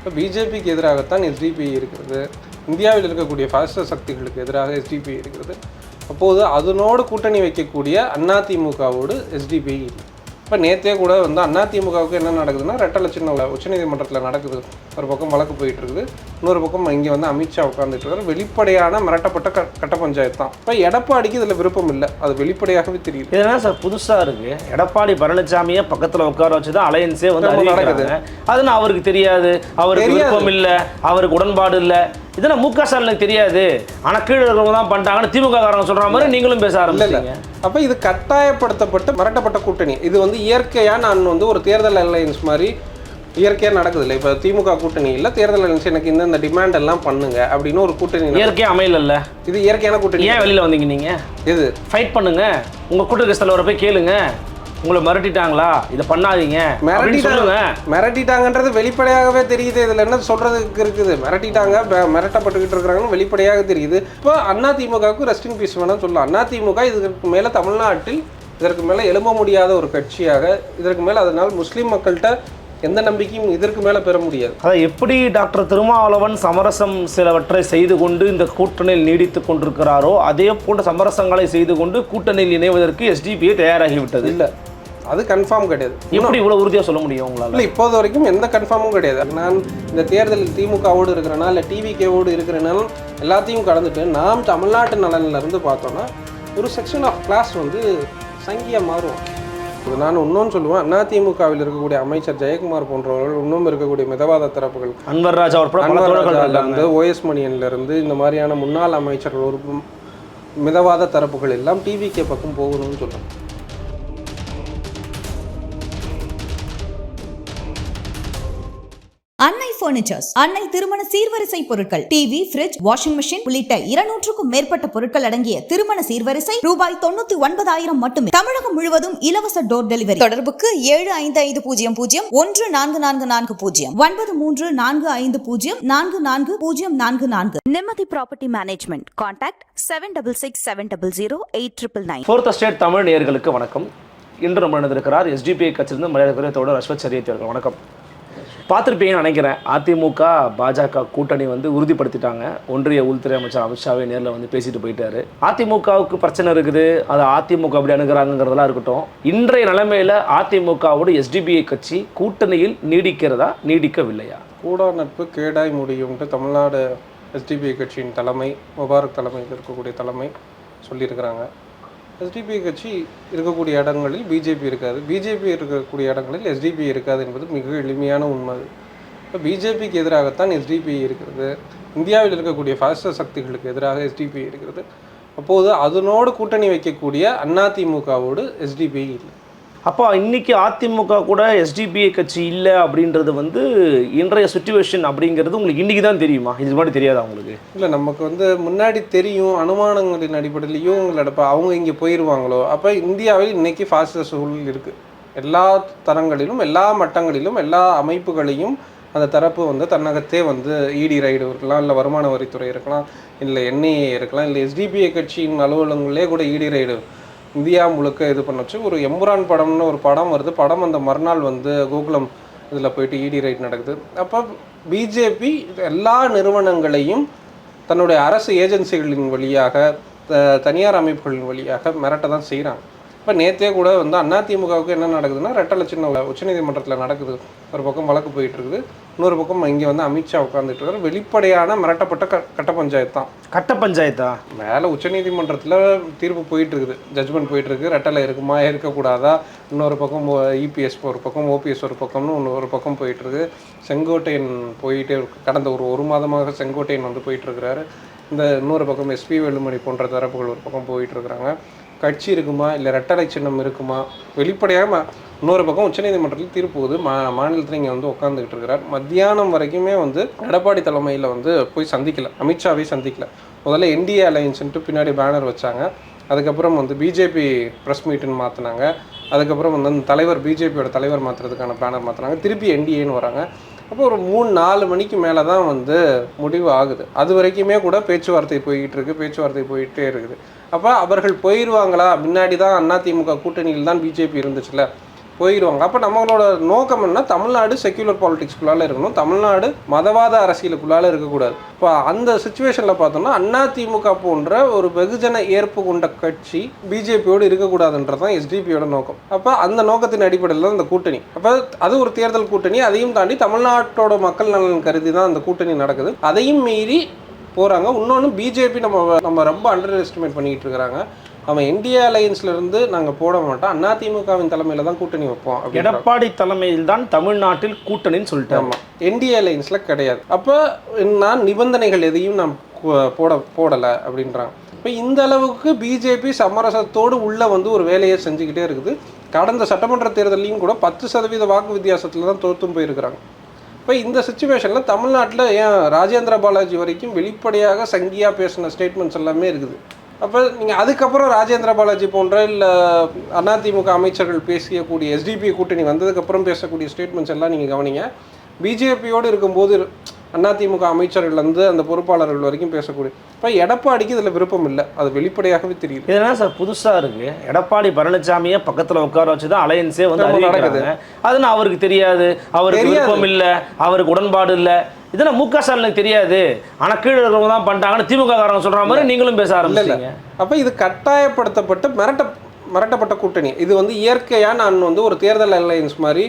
இப்போ பிஜேபிக்கு எதிராகத்தான் எஸ்டிபி இருக்கிறது. இந்தியாவில் இருக்கக்கூடிய பாசிச சக்திகளுக்கு எதிராக எஸ்டிபி இருக்கிறது. அப்போது அதனோடு கூட்டணி வைக்கக்கூடிய அதிமுகவோடு எஸ்டிபி இல்லை. இப்போ நேற்றே கூட வந்து அதிமுகவுக்கு என்ன நடக்குதுன்னா ரெட்டலை சின்ன உச்சநீதிமன்றத்தில் நடக்குது. ஒரு பக்கம் வழக்கு போயிட்டு இருக்குது. இன்னொரு பக்கம் இங்கே வந்து அமித்ஷா உட்காந்துட்டு இருக்காரு. வெளிப்படையான மிரட்டப்பட்ட க கட்ட பஞ்சாயத்து தான். இப்போ எடப்பாடிக்கு இதில் விருப்பம் இல்லை. அது வெளிப்படையாகவே தெரியுது. இது என்ன சார் புதுசா இருக்கு. எடப்பாடி பழனிசாமியை பக்கத்துல உட்கார வச்சு தான் அலையன்ஸே வந்து அறிவிக்கிறாங்க. அதுன்னு அவருக்கு தெரியாது. அவருக்கு. விருப்பம் இல்ல. அவருக்கு உடன்பாடு இல்ல. இதெல்லாம் மு க ஸ்டாலினுக்கு தெரியாது. ஆனா கீழே இருக்கிறவங்க தான் பண்ணிட்டாங்கன்னு திமுக காரங்க சொல்ற மாதிரி நீங்களும் பேச ஆரம்பிச்சீங்க அப்ப இது கட்டாயப்படுத்தப்பட்ட மிரட்டப்பட்ட கூட்டணி. இது வந்து இயற்கையா நான் வந்து ஒரு தேர்தல் அலையன்ஸ் மாதிரி இயற்கையா நடக்குது இல்லை இப்போ திமுக கூட்டணி இல்ல தேர்தல் எனக்கு இந்த இந்த டிமாண்ட் எல்லாம் பண்ணுங்க அப்படின்னு ஒரு கூட்டணி நடக்குது. இயற்கையா அமையல இது இயற்கையான கூட்டணி. ஏன் வெளியில வந்தீங்க நீங்க? இது ஃபைட் பண்ணுங்க. உங்க கூட்டணி தலைவரை போய் கேளுங்க. உங்களை மிரட்டிட்டாங்களா? இதை பண்ணாதீங்க. மிரட்டிட்டாங்க. மிரட்டிட்டாங்கன்றது வெளிப்படையாகவே தெரியுது. இதுல என்ன சொல்றதுக்கு இருக்குது. மிரட்டிட்டாங்க மிரட்டப்பட்டுக்கிட்டு இருக்கிறாங்கன்னு வெளிப்படையாக தெரியுது. இப்போ அண்ணா திமுகவுக்கு ரெஸ்டிங் பீஸ் வேணாம் சொல்லலாம். அண்ணா திமுக இதற்கு மேல தமிழ்நாட்டில் இதற்கு மேல எழும்ப முடியாத ஒரு கட்சியாக இதற்கு மேல அதனால் முஸ்லீம் மக்கள்கிட்ட எந்த நம்பிக்கையும் இதற்கு மேல பெற முடியாது. அதான் எப்படி டாக்டர் திருமாவளவன் சமரசம் சிலவற்றை செய்து கொண்டு இந்த கூட்டணியில் நீடித்துக் கொண்டிருக்கிறாரோ அதே போன்ற சமரசங்களை செய்து கொண்டு கூட்டணியில் இணைவதற்கு எஸ்டிபிஐ தயாராகிவிட்டது. இல்ல. அது கன்ஃபார்ம் கிடையாது. எப்படி இவ்வளவு உறுதியா சொல்ல முடியும் உங்களால? இல்லை இப்போது வரைக்கும் எந்த கன்ஃபார்மும் கிடையாது. நான் இந்த தேர்தலில் திமுகவோடு இருக்கிறேனா இல்லை டிவிகேவோடு இருக்கிறேனாலும் எல்லாத்தையும் கடந்துட்டு நாம் தமிழ்நாட்டு நலன்ல இருந்து பார்த்தோன்னா ஒரு செக்ஷன் ஆஃப் கிளாஸ் வந்து சங்கியாக மாறும். இது நான் இன்னொன்று சொல்லுவேன் அதிமுகவில் இருக்கக்கூடிய அமைச்சர் ஜெயக்குமார் போன்றவர்கள் இன்னும் இருக்கக்கூடிய மிதவாத தரப்புகள் அன்வர் ராஜா. அன்வர்ராஜாலேருந்து ஓஎஸ் மணியன்ல இருந்து இந்த மாதிரியான முன்னாள் அமைச்சர்கள் ஒரு மிதவாத தரப்புகள் எல்லாம் டிவிகே பக்கம் போகணும்னு சொல்லுவேன் பர்னிச்சர்ஸ் அன்னை திருமண சீர்வரிசை பொருட்கள் டிவி ஃபிரிட்ஜ் வாஷிங் மிஷின் உள்ளிட்ட இருநூற்றுக்கும் மேற்பட்ட பொருட்கள் அடங்கிய திருமண சீர்வரிசை ரூபாய் தொண்ணூத்தி ஒன்பதாயிரம் மட்டுமே. தமிழகம் முழுவதும் இலவச டோர் டெலிவரி தொடர்புக்கு ஏழு ஐந்து ஐந்து பூஜ்ஜியம் பூஜ்ஜியம் ஒன்று நான்கு நான்கு நான்கு பூஜ்ஜியம். ஒன்பது மூன்று நான்கு ஐந்து பூஜ்ஜியம் நான்கு நான்கு பூஜ்ஜியம் நான்கு நான்கு. Nimati Property Management. Contact 766 8 triple nine. Fourth state Tamil நேயர்களுக்கு வணக்கம். இன்று நம்ம நடந்திருக்கிறார் எஸ்டிபிஐ கட்சியிலிருந்து தோழர் அஸ்வத் சரியத் அவர்கள். வணக்கம். பார்த்துருப்பீங்கன்னு நினைக்கிறேன். அதிமுக பாஜக கூட்டணி வந்து உறுதிப்படுத்திட்டாங்க. ஒன்றிய உள்துறை அமைச்சர் அமித்ஷாவே நேரில் வந்து பேசிட்டு போயிட்டாரு. அதிமுகவுக்கு பிரச்சனை இருக்குது. அதை அதிமுக அப்படி அணுகிறாங்கிறதெல்லாம் இருக்கட்டும். இன்றைய நிலைமையில அதிமுகவோட எஸ்டிபிஐ கட்சி கூட்டணியில் நீடிக்கிறதா நீடிக்கவில்லையா? கூடா நட்பு கேடாய் முடியும்ட்டு தமிழ்நாடு எஸ்டிபிஐ கட்சியின் தலைமை முபாரக் தலைமையில் இருக்கக்கூடிய தலைமை சொல்லியிருக்கிறாங்க. எஸ்டிபி கட்சி இருக்கக்கூடிய இடங்களில் பிஜேபி இருக்காது. பிஜேபி இருக்கக்கூடிய இடங்களில் எஸ்டிபி இருக்காது என்பது மிக எளிமையான உண்மை. அது. இப்போ பிஜேபிக்கு எதிராகத்தான் எஸ்டிபி இருக்கிறது. இந்தியாவில் இருக்கக்கூடிய ஃபாஸ்ட சக்திகளுக்கு எதிராக எஸ்டிபி இருக்கிறது. அப்போது அதனோடு கூட்டணி வைக்கக்கூடிய அதிமுகவோடு எஸ்டிபி இல்லை. அப்போ இன்றைக்கி அதிமுக கூட எஸ்டிபிஐ கட்சி இல்லை அப்படின்றது வந்து இன்றைய சுச்சுவேஷன் அப்படிங்கிறது உங்களுக்கு இன்றைக்கி தான் தெரியுமா? இது மாதிரி தெரியாதா உங்களுக்கு? இல்லை நமக்கு வந்து முன்னாடி தெரியும் அனுமானங்களின் அடிப்படையிலையும் உங்களோட அவங்க இங்கே போயிடுவாங்களோ? அப்போ இந்தியாவில் இன்றைக்கி ஃபாஸ்ட சூழல் இருக்குது எல்லா தரங்களிலும் எல்லா மட்டங்களிலும் எல்லா அமைப்புகளையும் அந்த தரப்பு வந்து தன்னகத்தே வந்து இடி ரைடு இருக்கலாம் இல்லை வருமான வரித்துறை இருக்கலாம் இல்லை என்ஐஏ இருக்கலாம் இல்லை எஸ்டிபிஐ கட்சியின் அலுவலகங்களே கூட இடி ரைடு இந்தியா முழுக்க இது பண்ண வச்சு ஒரு எம்புரான் படம்னு ஒரு படம் வருது. படம் அந்த மறுநாள் வந்து கோகுலம் இதில் போயிட்டு இடி ரைட் நடக்குது. அப்போ பிஜேபி எல்லா நிறுவனங்களையும் தன்னுடைய அரசு ஏஜென்சிகளின் வழியாக த- தனியார் அமைப்புகளின் வழியாக மிரட்ட தான் செய்கிறாங்க இப்போ நேற்றே கூட வந்து அதிமுகவுக்கு என்ன நடக்குதுன்னா ரெட்டலை சின்ன உச்சநீதிமன்றத்தில் நடக்குது. ஒரு பக்கம் வழக்கு போயிட்டு இருக்குது. இன்னொரு பக்கம் இங்கே வந்து அமித்ஷா உட்காந்துட்டு இருக்காரு. வெளிப்படையான மிரட்டப்பட்ட க கட்ட பஞ்சாயத்து தான். கட்ட பஞ்சாயத்தா? மேலே உச்சநீதிமன்றத்தில் தீர்ப்பு போயிட்டு இருக்குது ஜட்ஜ்மெண்ட் போயிட்டு இருக்கு ரெட்டலை இருக்குமா? இருக்கக்கூடாதா? இன்னொரு பக்கம் இபிஎஸ் ஒரு பக்கம் ஓபிஎஸ் ஒரு பக்கம்னு ஒரு பக்கம் போயிட்டு இருக்கு செங்கோட்டையன் போயிட்டே கடந்த ஒரு ஒரு மாதமாக செங்கோட்டையன் வந்து போயிட்டு இருக்கிறாரு இந்த இன்னொரு பக்கம் எஸ்பி வேலுமணி போன்ற தரப்புகள் ஒரு பக்கம் போயிட்டு இருக்கிறாங்க கட்சி இருக்குமா? இல்லை ரெட்டலை சின்னம் இருக்குமா? வெளிப்படையாக இன்னொரு பக்கம் உச்சநீதிமன்றத்தில் தீர்ப்பு போகுது. மா மாநிலத்தில் இங்கே வந்து உட்காந்துக்கிட்டு இருக்கிறார். மத்தியானம் வரைக்குமே வந்து எடப்பாடி தலைமையில் வந்து போய் சந்திக்கல. அமித்ஷாவை சந்திக்கல. முதல்ல என்டிஏ அலையன்ஸ்ன்ட்டு பின்னாடி பேனர் வச்சாங்க. அதுக்கப்புறம் வந்து பிஜேபி ப்ரெஸ் மீட்டுன்னு மாற்றினாங்க அதுக்கப்புறம் வந்து அந்த தலைவர் பிஜேபியோட தலைவர் மாற்றுறதுக்கான பேனர் மாற்றினாங்க திருப்பி என்டிஏன்னு வராங்க. அப்போ ஒரு மூணு நாலு மணிக்கு மேலே தான் வந்து முடிவு ஆகுது. அது வரைக்குமே கூட பேச்சுவார்த்தை போய்கிட்டு இருக்கு. பேச்சுவார்த்தை போயிட்டே இருக்குது. அப்போ அவர்கள் போயிடுவாங்களா முன்னாடி தான் அதிமுக கூட்டணியில் தான் பிஜேபி இருந்துச்சுல போயிடுவாங்க. அப்போ நம்மளோட நோக்கம் என்ன? தமிழ்நாடு செக்யூலர் பாலிடிக்ஸ்குள்ளால இருக்கணும். தமிழ்நாடு மதவாத அரசியலுக்குள்ளால இருக்கக்கூடாது. இப்போ அந்த சுச்சுவேஷனில் பார்த்தோம்னா அதிமுக போன்ற ஒரு வெகுஜன ஏற்பு கொண்ட கட்சி பிஜேபியோடு இருக்கக்கூடாதுன்றது தான் எஸ்டிபியோட நோக்கம். அப்போ அந்த நோக்கத்தின் அடிப்படையில் தான் இந்த கூட்டணி. அப்போ அது ஒரு தேர்தல் கூட்டணி. அதையும் தாண்டி தமிழ்நாட்டோட மக்கள் நலன் கருதி தான் அந்த கூட்டணி நடக்குது. அதையும் மீறி போகிறாங்க இன்னொன்று பிஜேபி நம்ம நம்ம ரொம்ப அண்டர் எஸ்டிமேட் பண்ணிக்கிட்டு இருக்கிறாங்க. அவன் இந்தியா அலையன்ஸ்ல இருந்து நாங்கள் போட மாட்டோம். அதிமுகவின் தலைமையில தான் கூட்டணி வைப்போம் எடப்பாடி தலைமையில் தான் தமிழ்நாட்டில் கூட்டணின்னு சொல்லிட்டாங்க ஆமாம் என்டிஏ அலையன்ஸில் கிடையாது. அப்போ நான் நிபந்தனைகள் எதையும் நான் போட போடலை அப்படின்றாங்க. இப்போ இந்த அளவுக்கு பிஜேபி சமரசத்தோடு உள்ள வந்து ஒரு வேலையை செஞ்சுக்கிட்டே இருக்குது. கடந்த சட்டமன்ற தேர்தலையும் கூட பத்து சதவீத வாக்கு வித்தியாசத்தில் தான் தோற்றும் போயிருக்கிறாங்க. இப்போ இந்த சுச்சுவேஷனில் தமிழ்நாட்டில் ஏன் ராஜேந்திர பாலாஜி வரைக்கும் வெளிப்படையாக சங்கியாக பேசின ஸ்டேட்மெண்ட்ஸ் எல்லாமே இருக்குது. அப்போ நீங்கள் அதுக்கப்புறம் ராஜேந்திர பாலாஜி போன்ற இல்லை அதிமுக அமைச்சர்கள் பேசியக்கூடிய எஸ்டிபி கூட்டணி வந்ததுக்கப்புறம் பேசக்கூடிய ஸ்டேட்மெண்ட்ஸ் எல்லாம் நீங்கள் கவனிங்க. பிஜேபியோடு இருக்கும்போது அதிமுக அமைச்சர்கள்லேருந்து அந்த பொறுப்பாளர்கள் வரைக்கும் பேசக்கூடிய இப்போ எடப்பாடிக்கு இதில் விருப்பம் இல்லை. அது வெளிப்படையாகவே தெரியுது. இது என்ன சார்? புதுசா இருக்கு. எடப்பாடி பழனிசாமியை பக்கத்துல உட்கார வச்சு தான் அலையன்ஸே வந்து ஆமா, அறிவிக்கிறாங்க. அது நான் அவருக்கு தெரியாது. அவருக்கு. விருப்பம் இல்ல. அவருக்கு உடன்பாடு இல்ல. இதெல்லாம் மு க ஸ்டாலினுக்கு தெரியாது. ஆனா கீழே இருக்கிறவங்க தான் பண்ணிட்டாங்கன்னு திமுக காரங்க சொல்ற மாதிரி நீங்களும் பேச ஆரம்பிச்சீங்க அப்போ இது கட்டாயப்படுத்தப்பட்டு மிரட்ட மிரட்டப்பட்ட கூட்டணி. இது வந்து இயற்கையாக நான் வந்து ஒரு தேர்தல் அலையன்ஸ் மாதிரி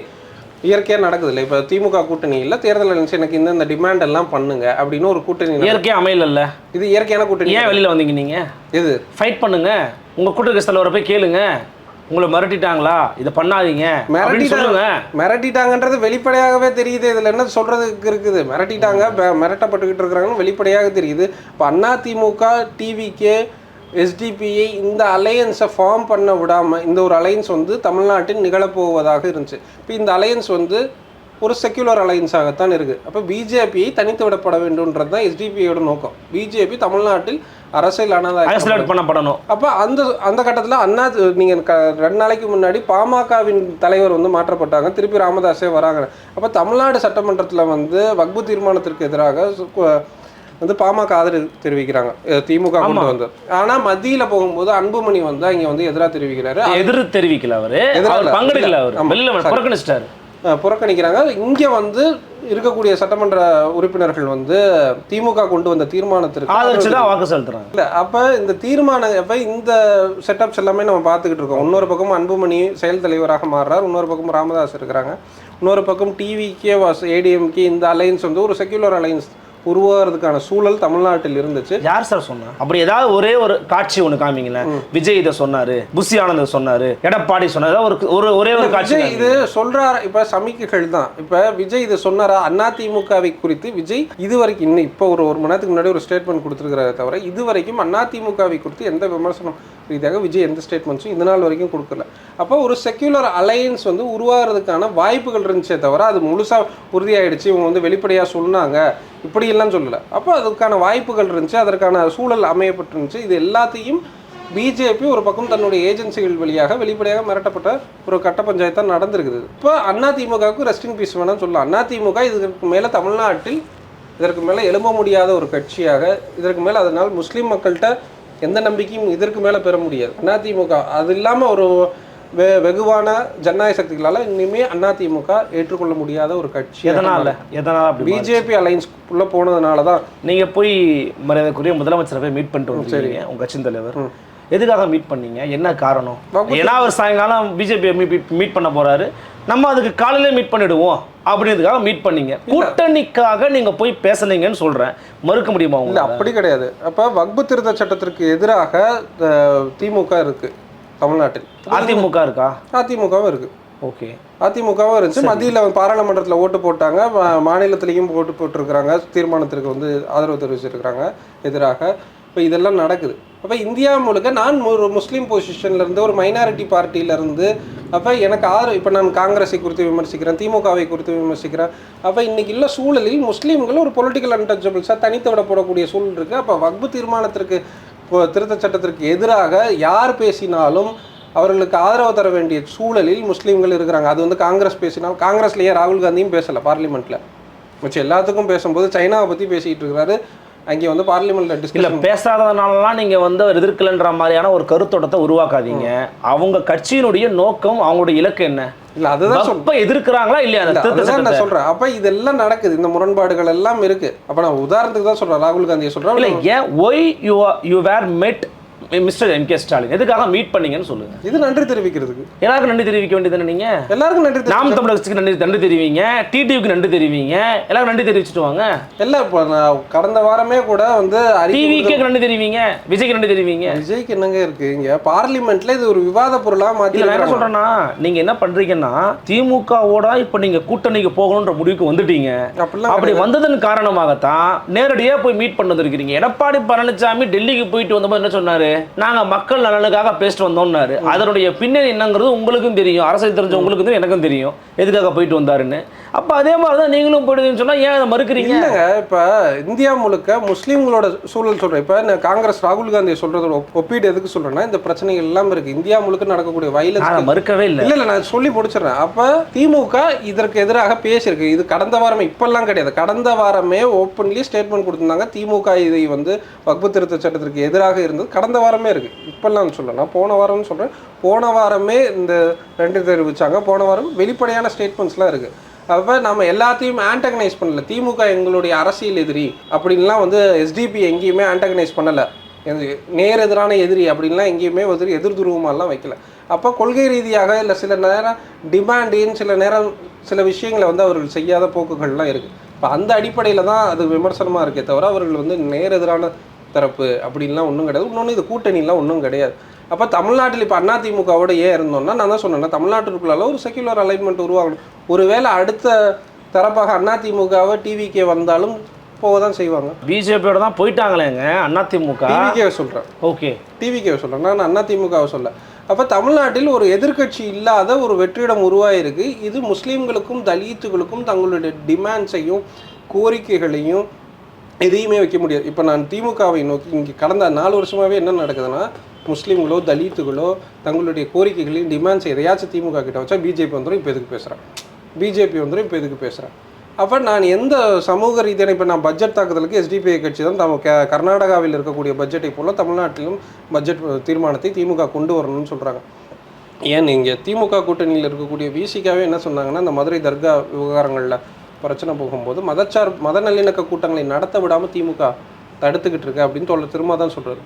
இயற்கையாக நடக்குது இல்லை இப்போ திமுக கூட்டணி இல்லை தேர்தல் அலையன்ஸ் எனக்கு இந்த இந்த டிமாண்ட் எல்லாம் பண்ணுங்க அப்படின்னு ஒரு கூட்டணி நடக்குது. இயற்கையா அமையல இது இயற்கையான கூட்டணி. ஏன் வெளியில வந்தீங்க நீங்க? இது ஃபைட் பண்ணுங்க. உங்க கூட்டணி தலைவரை போய் கேளுங்க. உங்களை மிரட்டிட்டாங்களா? இதை பண்ணாதீங்க. மிரட்டிட்டாங்க மிரட்டிட்டாங்கன்றது வெளிப்படையாகவே தெரியுது. இதில் என்ன சொல்றதுக்கு இருக்குது? மிரட்டிட்டாங்க மிரட்டப்பட்டுக்கிட்டு இருக்கிறாங்கன்னு வெளிப்படையாக தெரியுது. இப்போ அண்ணா திமுக டிவிகே எஸ்டிபிஐ இந்த அலையன்ஸை ஃபார்ம் பண்ண விடாமல் இந்த ஒரு அலையன்ஸ் வந்து தமிழ்நாட்டில் நிகழப்போவதாக இருந்துச்சு. இப்போ இந்த அலையன்ஸ் வந்து ஒரு செக்யுலர் அலையன்ஸாகத்தான் இருக்குது அப்போ பிஜேபியை தனித்து விடப்பட வேண்டும்ன்றது தான் எஸ்டிபிஐயோட நோக்கம். பிஜேபி தமிழ்நாட்டில் அரசியல் ஐசோலேட் பண்ணப்படணும். அப்போ அந்த அந்த கட்டத்தில் அண்ணா நீங்கள் க ரெண்டு நாளைக்கு முன்னாடி பாமகவின் தலைவர் வந்து மாற்றப்பட்டாங்க. திருப்பி ராமதாஸே வராங்க. அப்போ தமிழ்நாடு சட்டமன்றத்தில் வந்து வக்பு தீர்மானத்திற்கு எதிராக வந்து பாமக ஆதரவு தெரிவிக்கிறாங்க. திமுக கொண்டு வந்து. ஆனால் மத்தியில் போகும்போது அன்புமணி வந்து இங்கே வந்து எதிராக தெரிவிக்கிறாரு. எதிர் தெரிவிக்கல அவரு. பங்கெடுக்கல அவர். புறக்கணிச்சிட்டாரு. புறக்கணிக்கிறாங்க. இங்கே வந்து இருக்கக்கூடிய சட்டமன்ற உறுப்பினர்கள் வந்து திமுக கொண்டு வந்த தீர்மானத்திற்கு ஆதரிச்சு தான் வாக்கு செலுத்துறாங்க. இல்லை அப்போ இந்த தீர்மானம் அப்போ இந்த செட்டப்ஸ் எல்லாமே நம்ம பார்த்துக்கிட்டு இருக்கோம். இன்னொரு பக்கம் அன்புமணி செயல் தலைவராக மாறுறார். இன்னொரு பக்கம் ராமதாஸ் இருக்கிறாங்க. இன்னொரு பக்கம் டிவிக்கே வாஸ் ஏடிஎம்கே இந்த அலைன்ஸ் வந்து ஒரு செக்யூலர் அலைன்ஸ் உருவாகிறதுக்கான சூழல் தமிழ்நாட்டில் இருந்துச்சு. யார் சார் சொன்னா? அப்படி ஏதாவது ஒரே ஒரு காட்சி ஒன்று காமிங்களேன். விஜய் இதை சொன்னாரு புஷி ஆனந்த் சொன்னாரு எடப்பாடி சொன்னாரு ஒரு ஒரு ஒரே ஒரு காட்சி இது சொல்றாரு இப்ப சமிக்கைகள் தான். இப்ப விஜய் இது சொன்னாரா? அதிமுகவை குறித்து விஜய் இது வரைக்கும் இன்னும் இப்போ ஒரு ஒரு மணி நேரத்துக்கு முன்னாடி ஒரு ஸ்டேட்மெண்ட் கொடுத்துருக்கிறத தவிர இது வரைக்கும் அதிமுகவை குறித்து எந்த விமர்சனம் ரீதியாக விஜய் எந்த ஸ்டேட்மெண்ட்ஸும் இந்த நாள் வரைக்கும் கொடுக்கல. அப்போ ஒரு செக்யூலர் அலையன்ஸ் வந்து உருவாகிறதுக்கான வாய்ப்புகள் இருந்துச்சே தவிர அது முழுசா உறுதியாயிடுச்சு. இவங்க வந்து வெளிப்படையா சொன்னாங்க. இப்படியெல்லாம் சொல்லலை. அப்போ அதுக்கான வாய்ப்புகள் இருந்துச்சு அதற்கான சூழல் அமையப்பட்டிருந்துச்சு. இது எல்லாத்தையும் பிஜேபி ஒரு பக்கம் தன்னுடைய ஏஜென்சிகள் வழியாக வெளிப்படையாக மிரட்டப்பட்ட ஒரு கட்ட பஞ்சாயத்தாக நடந்திருக்குது. இப்போ அதிமுகவுக்கு ரெஸ்டிங் பீஸ் வேணாம் சொல்லலாம். அதிமுக இதற்கு மேலே தமிழ்நாட்டில் இதற்கு மேலே எழும்ப முடியாத ஒரு கட்சியாக இதற்கு மேலே அதனால் முஸ்லீம் மக்கள்கிட்ட எந்த நம்பிக்கையும் இதற்கு மேலே பெற முடியாது. அதிமுக அது இல்லாமல் ஒரு வெ வெகுவான ஜனநாயக சக்திகளால் இனிமே அதிமுக ஏற்றுக்கொள்ள முடியாத ஒரு கட்சி. எதனால? எதனால அப்படி? பிஜேபி அலைன்ஸ் உள்ள போனதுனால தான். நீங்க போய் மரியாதைக்குரிய முதலமைச்சரை போய் மீட் பண்ணிட்டு வந்துருக்கீங்க உங்க கட்சியின் தலைவர். எதுக்காக மீட் பண்ணீங்க? என்ன காரணம்? ஏன்னா அவர் சாயங்காலம் பிஜேபி மீட் பண்ண போறாரு. நம்ம அதுக்கு காலையில மீட் பண்ணிடுவோம் அப்படின்றதுக்காக மீட் பண்ணீங்க. கூட்டணிக்காக நீங்க போய் பேசுனீங்கன்னு சொல்றேன். மறுக்க முடியுமா இல்ல அப்படி கிடையாது. அப்ப வக்பு திருத்த சட்டத்திற்கு எதிராக திமுக இருக்கு. தமிழ்நாட்டில். அதிமுக இருக்கா? அதிமுகவும் இருக்கு. ஓகே. அதிமுகவும் இருந்துச்சு. மத்தியில் பாராளுமன்றத்தில் ஓட்டு போட்டாங்க. மாநிலத்திலையும் ஓட்டு போட்டிருக்கிறாங்க. தீர்மானத்திற்கு வந்து ஆதரவு தெரிவிச்சிருக்கிறாங்க. எதிராக. இப்போ இதெல்லாம் நடக்குது. அப்போ இந்தியா முழுக்க நான் ஒரு முஸ்லீம் பொசிஷன்ல இருந்து ஒரு மைனாரிட்டி பார்ட்டியில இருந்து அப்போ எனக்கு ஆதரவு இப்போ நான் காங்கிரஸை குறித்து விமர்சிக்கிறேன் திமுகவை குறித்து விமர்சிக்கிறேன். அப்போ இன்னைக்கு உள்ள சூழலில் முஸ்லீம்கள் ஒரு பொலிட்டிக்கல் அன்டச்சபிள்ஸாக தனித்து விடப்படக்கூடிய சூழல் இருக்கு. அப்போ வக்பு தீர்மானத்திற்கு திருத்த திருத்தச் சட்டத்திற்கு எதிராக யார் பேசினாலும் அவர்களுக்கு ஆதரவு தர வேண்டிய சூழலில் முஸ்லீம்கள் இருக்கிறாங்க. அது வந்து காங்கிரஸ் பேசினால் காங்கிரஸ்லேயே ராகுல் காந்தியும் பேசலை பார்லிமெண்ட்டில் மிச்சம் எல்லாத்துக்கும் பேசும்போது சைனாவை பற்றி பேசிக்கிட்டு இருக்கிறாரு. அங்கே வந்து பார்லிமெண்ட்ல இல்ல பேசாததுனாலலாம் நீங்க வந்து அவர் எதிர்க்கலன்ற மாதிரியான ஒரு கருத்தோட்டத்தை உருவாக்காதீங்க. அவங்க கட்சியினுடைய நோக்கம் அவங்களுடைய இலக்கு என்ன? இல்ல அதுதான் வக்பை எதிர்க்கிறாங்களா இல்லையா இல்ல, அதுதான்? நான் சொல்றேன். அப்ப இதெல்லாம் நடக்குது. இந்த முரண்பாடுகள் எல்லாம் இருக்கு. அப்ப நான் உதாரணத்துக்கு தான் சொல்றேன். ராகுல் காந்தியை இல்ல சொல்றேன் ஏன் ஒய் யூ யூ வேர் மெட் மிஸ்டர் எம் கே ஸ்டாலின் எதுக்காக மீட் பண்ணீங்கன்னு சொல்லுங்க. இது நன்றி தெரிவிக்கிறதுக்கு. எல்லாருக்கும் நன்றி தெரிவிக்க வேண்டியது நீங்க? எல்லாருக்கும் நன்றி நாம் தமிழர் கட்சிக்கு நன்றி நன்றி தெரிவிங்க. டிடிவிக்கு நன்றி தெரிவிங்க. எல்லாரும் நன்றி தெரிவிச்சுட்டு வாங்க. எல்லாம் இப்போ நான் கடந்த வாரமே கூட வந்து டிவிக்கு நன்றி தெரிவிங்க. விஜய்க்கு நன்றி தெரிவிங்க. விஜய்க்கு என்னங்க இருக்கு? இங்க பார்லிமெண்ட்ல இது ஒரு விவாத பொருளா மாத்தி நான் என்ன. சொல்றேன்னா நீங்க என்ன பண்றீங்கன்னா திமுகவோட இப்ப நீங்க கூட்டணிக்கு போகணுன்ற முடிவுக்கு வந்துட்டீங்க. அப்படி வந்ததன் காரணமாகத்தான் நேரடியா போய் மீட் பண்ண வந்திருக்கிறீங்க எடப்பாடி பழனிசாமி டெல்லிக்கு போயிட்டு வந்தபோது என்ன சொன்னாரு? நாங்க மக்கள் நலனுக்காக பேசிட்டு வந்தோம்னாரு. அதனுடைய பின்னணி என்னங்கிறது உங்களுக்கும் தெரியும். அரசியல் தெரிஞ்ச உங்களுக்கும் தெரியும் எனக்கும் தெரியும். எதுக்காக போயிட்டு வந்தாருன்னு. அப்ப அதே மாதிரி தான் நீங்களும் போயிடுவீங்கன்னு சொன்னா ஏன் அதை மறுக்கிறீங்க? இல்லைங்க இப்ப இந்தியா முழுக்க முஸ்லீம்களோட சூழல் சொல்றேன். இப்ப நான் காங்கிரஸ் ராகுல் காந்தி சொல்றதோட ஒப்- ஒப்பீடு எதுக்கு சொல்றேன்னா இந்த பிரச்சனைகள் எல்லாம் இருக்கு. இந்தியா முழுக்க நடக்கக்கூடிய வயலன்ஸ் மறுக்கவே இல்லை. இல்ல இல்ல நான் சொல்லி முடிச்சிடுறேன். அப்ப திமுக இதற்கு எதிராக பேசியிருக்கு. இது கடந்த வாரமே இப்பெல்லாம் கிடையாது. கடந்த வாரமே ஓப்பன்லி ஸ்டேட்மெண்ட் கொடுத்திருந்தாங்க. திமுக இதை வந்து வக்பு திருத்த சட்டத்திற்கு எதிராக இருந்தது. கடந்த வாரமே இருக்கு. இப்பெல்லாம் சொல்ல நான் போன வாரம்னு சொல்கிறேன் போன வாரமே இந்த ரெண்டு தெரிவித்தாங்க போன வாரம் வெளிப்படையான ஸ்டேட்மெண்ட்ஸ்லாம் இருக்குது அப்போ நம்ம எல்லாத்தையும் ஆண்டகனைஸ் பண்ணல. திமுக எங்களுடைய அரசியல் எதிரி அப்படின்லாம் வந்து எஸ்டிபி எங்கேயுமே ஆண்டகனைஸ் பண்ணலை. நேர் எதிரான எதிரி அப்படின்லாம் எங்கேயுமே வந்து எதிர் துருவமாலாம் வைக்கல. அப்போ கொள்கை ரீதியாக இல்லை சில நேரம் டிமாண்டின்னு சில நேரம் சில விஷயங்களை வந்து அவர்கள் செய்யாத போக்குகள்லாம் இருக்குது இப்போ அந்த அடிப்படையில் தான் அது விமர்சனமாக இருக்கே தவிர அவர்கள் வந்து நேர் எதிரான தரப்பு அப்படின்லாம் ஒன்றும் கிடையாது. இன்னொன்று இது கூட்டணிலாம் ஒன்றும் கிடையாது. அப்போ தமிழ்நாட்டில் இப்போ அதிமுகவோட ஏன் இருந்தோம்னா நான் தான் சொன்னேன்னா தமிழ்நாட்டுக்குள்ளால ஒரு செக்யுலர் அலைன்மெண்ட் உருவாகணும். ஒருவேளை அடுத்த தரப்பாக அதிமுகவை டிவிக்கே வந்தாலும் போக தான் செய்வாங்க பிஜேபியோட தான் போயிட்டாங்களேங்க அதிமுக டிவிக்கே சொல்கிறேன் ஓகே. டிவிக்கே சொல்கிறேன் நான் அதிமுகவை சொல்ல. அப்போ தமிழ்நாட்டில் ஒரு எதிர்க்கட்சி இல்லாத ஒரு வெற்றிடம் உருவாயிருக்கு. இது முஸ்லீம்களுக்கும் தலித்துகளுக்கும் தங்களுடைய டிமாண்ட்ஸையும் கோரிக்கைகளையும் எதையுமே வைக்க முடியாது. இப்போ நான் திமுகவை நோக்கி இங்கே கடந்த நாலு வருஷமாகவே என்ன நடக்குதுன்னா முஸ்லீம்களோ தலித்துகளோ தங்களுடைய கோரிக்கைகளையும் டிமாண்ட்ஸ் எதையாச்சும் திமுக கிட்ட வச்சா பிஜேபி வந்துடும் இப்போ எதுக்கு பேசுகிறேன் பிஜேபி வந்துடும் இப்போ எதுக்கு பேசுகிறேன் அப்போ நான் எந்த சமூக ரீதியான இப்போ நான் பட்ஜெட் தாக்குதலுக்கு எஸ்டிபிஐ கட்சி தான் தம் கர்நாடகாவில் இருக்கக்கூடிய பட்ஜெட்டை போல தமிழ்நாட்டிலும் பட்ஜெட் தீர்மானத்தை திமுக கொண்டு வரணும்னு சொல்கிறாங்க ஏன் இங்கே திமுக கூட்டணியில் இருக்கக்கூடிய விசிகாவே என்ன சொன்னாங்கன்னா இந்த மதுரை தர்கா விவகாரங்களில் பிரச்சனை போகும்போது மதச்சார் மத நல்லிணக்க கூட்டங்களை நடத்த விடாமல் திமுக தடுத்துக்கிட்டு இருக்கு அப்படின்னு சொல்ல திரும்ப தான் சொல்கிறாரு